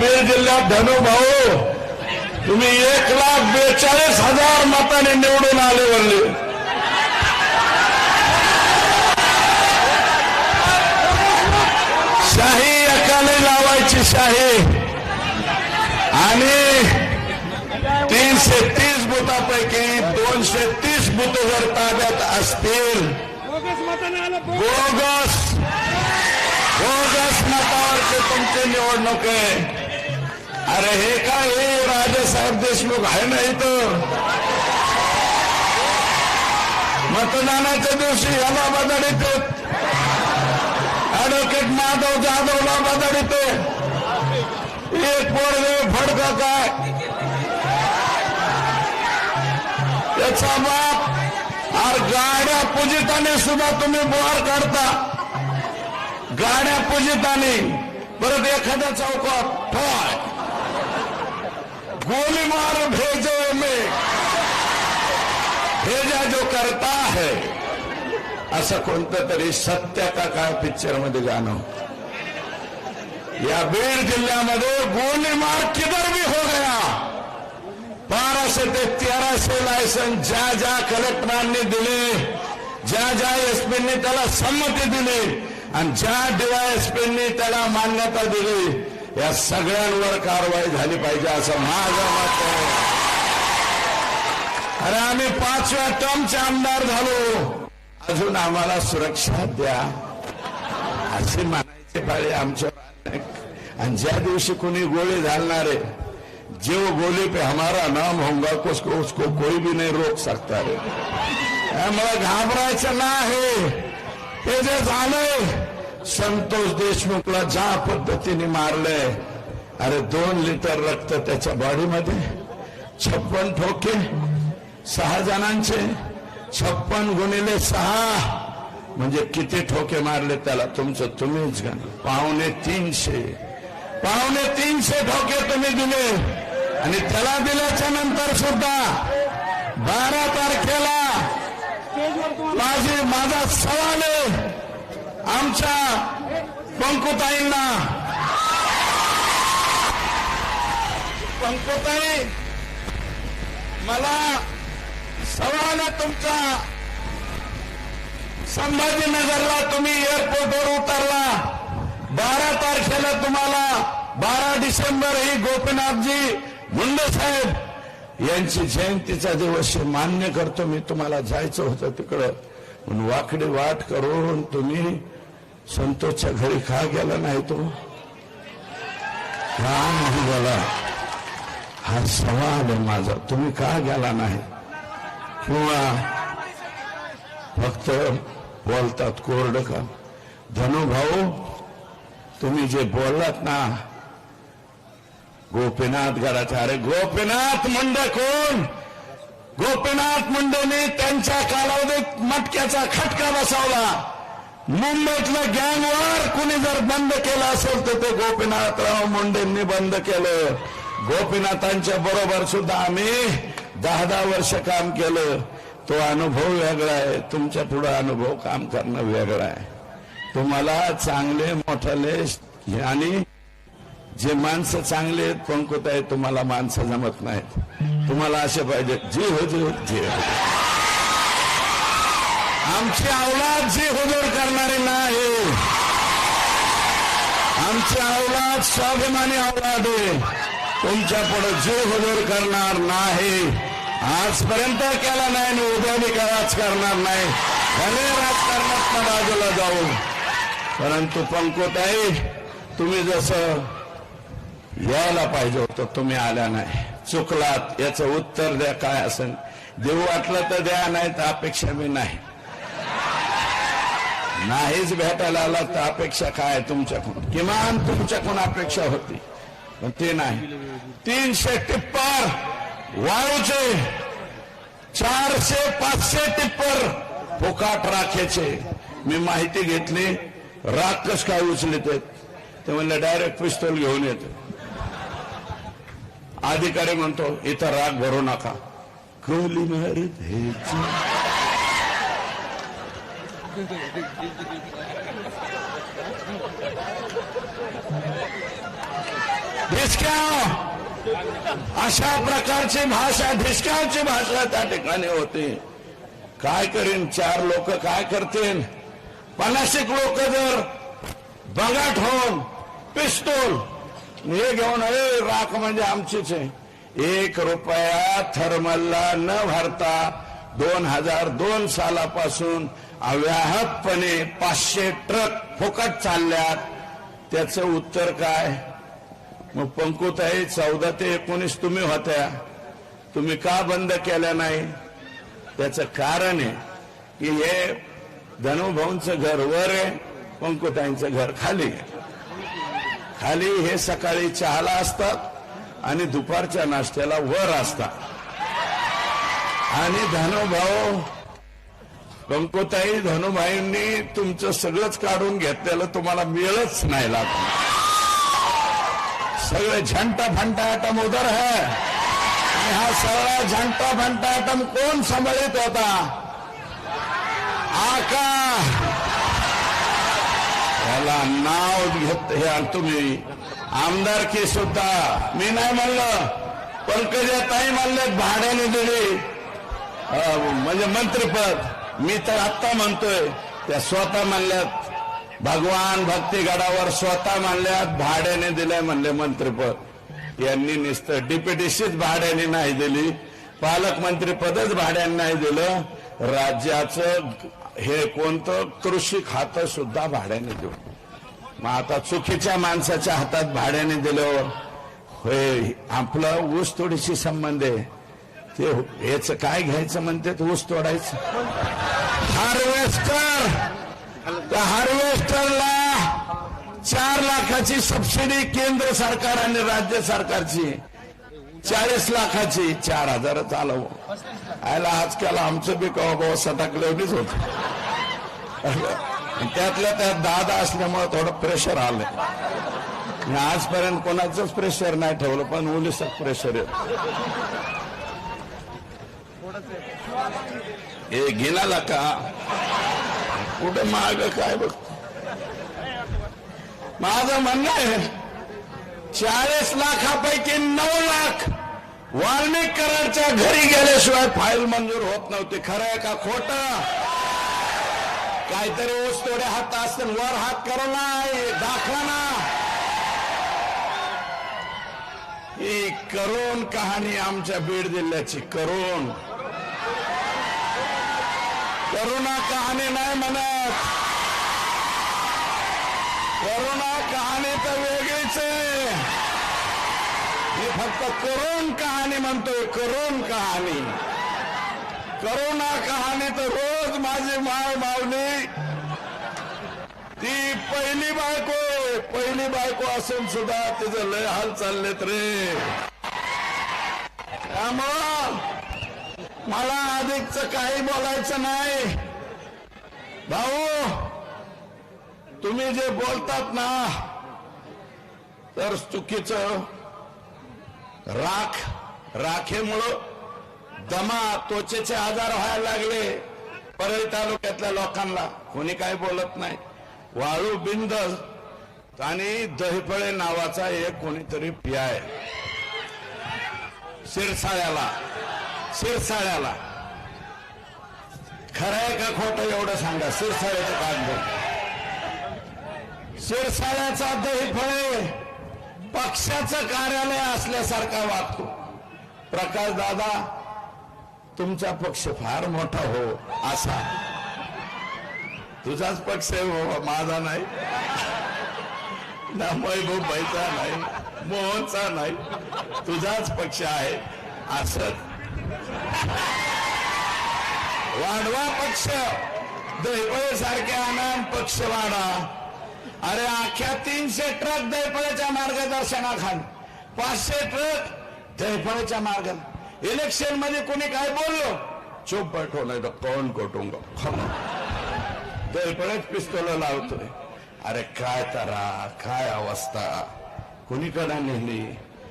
बीड जिल्ह्यात धनु भाऊ तुम्ही एक लाख बेचाळीस हजार मताने निवडून आले वरले शाही एकाने लावायची शाही आणि तीनशे तीस बुथापैकी दोनशे तीस बुथ जर ताब्यात असतील बोगस बोगस. बोगस मतावरची तुमची निवडणूक आहे अरे हे काय हे राजेसाहेब देशमुख आहे ना इथं? मतदानाच्या दिवशी याला बदलित ऍडव्होकेट माधव जाधवला बदलित एक पोरगे फडका काय? त्याचा बाप अरे गाड्या पूजिताने सुद्धा तुम्ही बोहार काढता. गाड्या पूजिताने. परत एखाद्या चौकात ठोय गोली मार भेजो में भेजा जो करता है। असं कोणतं तरी सत्य का काय पिक्चरमध्ये गाणं या बीड जिल्ह्यामध्ये गोली मार किधर भी हो गया। बाराशे ते तेराशे लायसन ज्या ज्या कलेक्टरांनी दिले ज्या ज्या एसपींनी त्याला संमती दिली आणि ज्या डीवायएसपींनी त्याला मान्यता दिली या सगळ्यांवर कारवाई झाली पाहिजे असं माझं मत आहे. अरे आम्ही पाचव्या टर्मचे आमदार झालो. अजून आम्हाला सुरक्षा द्या. असे म्हणायचे पाळी आमच्या आणि ज्या दिवशी कोणी गोळी घालणारे जो गोली पे हमारा नाम होगा उसको उसको कोई भी नहीं रोक सकता रे त्यामुळे घाबरायचं नाही. ते जे झालंय संतोष देशमुखला ज्या पद्धतीने मारलंय अरे दोन लिटर रक्त त्याच्या बॉडीमध्ये छप्पन ठोके सहा जणांचे छप्पन गुणिले सहा. म्हणजे किती ठोके मारले त्याला? तुमचं तुम्हीच घ्या. पावणे तीनशे. पावणे तीनशे ठोके तुम्ही दिले. आणि त्याला दिल्याच्या नंतर सुद्धा बारा तारखेला माझी माझा सवाल आहे. आमच्या पंकुताईंना. पंकुताई मला सवाल तुमचा संभाजीनगरला तुम्ही एअरपोर्टवर उतरला. बारा तारखेला तुम्हाला बारा डिसेंबर ही गोपीनाथजी मुंडे साहेब यांची जयंतीचा दिवस मान्य करतो. मी तुम्हाला जायचं होतं तिकडं. पण वाकडी वाट करून तुम्ही संतोषच्या घरी का गेला नाही तो. का नाही गेला? हा सवाल आहे माझा. तुम्ही का गेला नाही? किंवा फक्त बोलतात कोरड का धनु भाऊ तुम्ही जे बोललात ना गोपीनाथ गडाचे अरे गोपीनाथ मुंडे कोण? गोपीनाथ मुंडेने त्यांच्या कालावधीत मटक्याचा खटका बसवला. मुंबईतलं गँगवर कुणी जर बंद केलं असेल तर ते गोपीनाथराव मुंडेंनी बंद केलं. गोपीनाथांच्या बरोबर सुद्धा आम्ही दहा दहा वर्ष काम केलं. तो अनुभव वेगळा आहे. तुमच्यापुढे अनुभव काम करणं वेगळं आहे. तुम्हाला चांगले मोठाले आणि जे माणसं चांगले आहेत पंकुत आहेत तुम्हाला माणसं जमत नाहीत. तुम्हाला असे पाहिजे. जे होते जे हो, हो. आमची अवलाद जे हो, हुजूर करणारे नाही. आमची अवलाद स्वाभिमानी अवलाद आहे. तुमच्यापुढे जे हुजूर करणार नाही. आजपर्यंत केला नाही आणि उद्या बी करणार नाही. भले राजकारणात बाजूला जाऊ. परंतु पंकोताई तुम्ही जसं यायला पाहिजे होतं तुम्ही आल्या नाही. चुकलात याचं उत्तर द्या काय असेल. देऊ वाटलं तर द्या नाही तर अपेक्षा मी नाही. नाहीच भेटायला आला तर अपेक्षा काय तुमच्याकडून? किमान तुमच्याकडून अपेक्षा होती. पण ते नाही. तीनशे टिप्पर वाळूचे चारशे पाचशे टिप्पर फुकाट राखेचे. मी माहिती घेतली. राख कस काय उचलित आहेत? ते म्हणलं डायरेक्ट पिस्तोल घेऊन येतो. अधिकारी म्हणतो इथं राग भरू नका. कोली मारी द्यायची अशा प्रकारची भाषा ढिसक्यावची भाषा त्या ठिकाणी होती. काय करीन? चार लोक काय करतील? पन्नाशिक लोक जर बगाट होऊन पिस्तूल हे घेऊन अरे राख म्हणजे आमचीच आहे एक रुपया थर्मलला न भरता। दोन हजार दोन सालापासून अव्याहतपणे पाचशे ट्रक फुकट चालल्यात. त्याचं उत्तर काय? मग पंकुताई चौदा ते एकोणीस तुम्ही होत्या. तुम्ही का बंद केल्या नाही? त्याचं कारण आहे की हे धनुभाऊंचं घर वर आहे पंकुताईंचं घर खाली आहे. खाली हे सकाळी चहाला असतात आणि दुपारच्या नाश्त्याला वर असतात. आणि धनुभाऊ पंकुताई धनुभाईंनी तुमचं सगळंच काढून घेतलेलं तुम्हाला मिळच नाही लागत. सगळे झंटा फंटा आटम उधर है. आणि हा सगळा झंटा फंटा आटम कोण सांभाळित होता? आका. त्याला नाव घेत हे तुम्ही. आमदारकी सुद्धा. मी नाही म्हणलं. पंकजाताई म्हणले भाड्याने दिली. म्हणजे मंत्रीपद. मी तर आत्ता म्हणतोय. त्या स्वतः म्हणल्यात भगवान भक्तीगडावर स्वतः म्हणल्यात भाड्याने दिलंय म्हणले मंत्रीपद. यांनी नुसतं डिप्युटीशीच भाड्याने नाही दिली. पालकमंत्रीपदच भाड्याने नाही दिलं. राज्याचं हे कोणतं कृषी खातं सुद्धा भाड्याने देऊ. मग आता चुकीच्या माणसाच्या हातात भाड्याने दिल्यावर होय आपलं ऊस तोडीशी संबंध आहे. ते याच काय घ्यायचं म्हणते ऊस तोडायचं. हार्वेस्टर! त्या हार्वेस्टरला चार लाखाची सबसिडी केंद्र सरकार आणि राज्य सरकारची. चाळीस लाखाची चार हजारच आलं हो. आयला आजकाल आमचं बी कवा बाबा सटाकलेवणीच होत. त्यातल्या त्यात दादा असल्यामुळे थोडं प्रेशर आलं आजपर्यंत कोणाचंच प्रेशर नाही ठेवलं पण ओलिसात प्रेशर येत. हे गिनाला का? कुठं माग काय बघ? माझं म्हणणं आहे चाळीस लाखापैकी नऊ लाख वाल्मिकरांच्या घरी गेल्याशिवाय फाईल मंजूर होत नव्हती. खरं आहे का खोट? काहीतरी ऊस तोडे हात असतील वर हात करू नाही दाखवा ना. ही करोन कहाणी आमच्या बीड जिल्ह्याची करोन करुणा कहाणी नाही म्हणत. करोना कहाणी तर वेगळीच आहे. मी फक्त करोन कहाणी म्हणतोय करोन कहाणी. करोना कहाणी तर रोज माझी माय मावली. ती पहिली बायको पहिली बायको असून सुद्धा तिचं लय हाल चाललेत रे. त्यामुळं मला अधिकच काही बोलायचं नाही. भाऊ तुम्ही जे बोलतात ना तर चुकीचं. राख राखेमुळं दमा त्वचेचे आजार व्हायला लागले परळी तालुक्यातल्या लोकांना. कोणी काय बोलत नाही. वाळू बिंद आणि दहीफळे नावाचा एक कोणीतरी पियाय शिरसाळ्याला शिरसाळ्याला. खरं आहे का खोटं एवढं सांगा. शिरसाळ्याचं कागद शिरसाळ्याचा दहीफळे पक्षाचं कार्यालय असल्यासारखा वागतो. प्रकाश दादा तुमचा पक्ष फार मोठा हो असा. तुझाच पक्ष आहे बाबा माझा नाही. ना महबूबाईचा नाही मोहनचा नाही. तुझाच पक्ष आहे असं. वाढवा पक्ष. दैपळे सारखे आणा पक्ष वाढा. अरे अख्ख्या तीनशे ट्रक दैपळेच्या मार्गदर्शनाखाली. पाचशे ट्रक दैफळाच्या मार्ग इलेक्शनमध्ये कोणी काय बोललो? चुप बैठो नाही तर कोण कोटुंग दैपळेच पिस्तोल लावतोय. अरे काय तरा काय अवस्था. कुणीकडे नेली